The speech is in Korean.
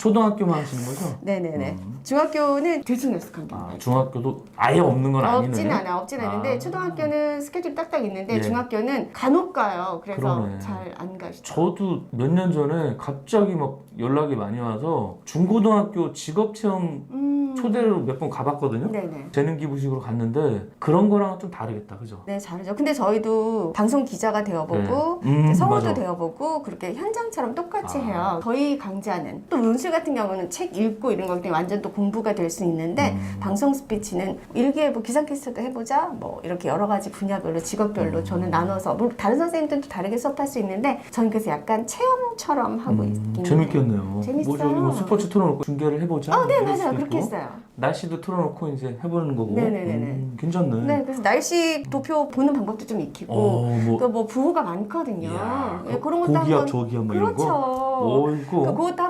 초등학교만 하시는 거죠? 네네네. 음. 중학교는 들쑥날쑥합니다. 아, 중학교도 아예 없는 건 아니네. 없진 않아, 없진 않은데 아. 초등학교는 스케줄 딱딱 있는데 예. 중학교는 간혹 가요. 그래서 그러네. 잘 안 가시죠. 저도 몇 년 전에 갑자기 막 연락이 많이 와서 중고등학교 직업 체험 음. 초대로 몇 번 가봤거든요. 네네. 재능 기부식으로 갔는데 그런 거랑은 좀 다르겠다, 그죠? 네, 잘하죠. 근데 저희도 방송 기자가 되어보고 네. 음, 성우도 맞아. 되어보고 그렇게 현장처럼 똑같이 아. 해요. 저희 강좌는 또 논술 같은 경우는 책 읽고 이런 거기 때문에 완전 또 공부가 될 수 있는데 음. 방송 스피치는 일기예보 기상캐스터도 해보자 뭐 이렇게 여러 가지 분야별로 직업별로 음. 저는 나눠서 물론 다른 선생님들도 다르게 수업할 수 있는데 저는 그래서 약간 체험처럼 하고 음, 있긴 해요. 재밌겠네요. 재밌어요. 뭐 저기 뭐 스포츠 틀어놓고 중계를 해보자. 어, 네 이럴 맞아요. 그렇게. 했어요. 날씨도 틀어놓고 이제 해보는 거고. 네네네네. 음, 괜찮네. 네, 그래서 날씨 도표 보는 방법도 좀 익히고 어, 뭐. 또뭐 부호가 많거든요. 이야, 예, 그런 것도 고기압, 한번 저기압 뭐 그렇죠. 이런 거. 어이구. 그것도 한번 살짝 훑어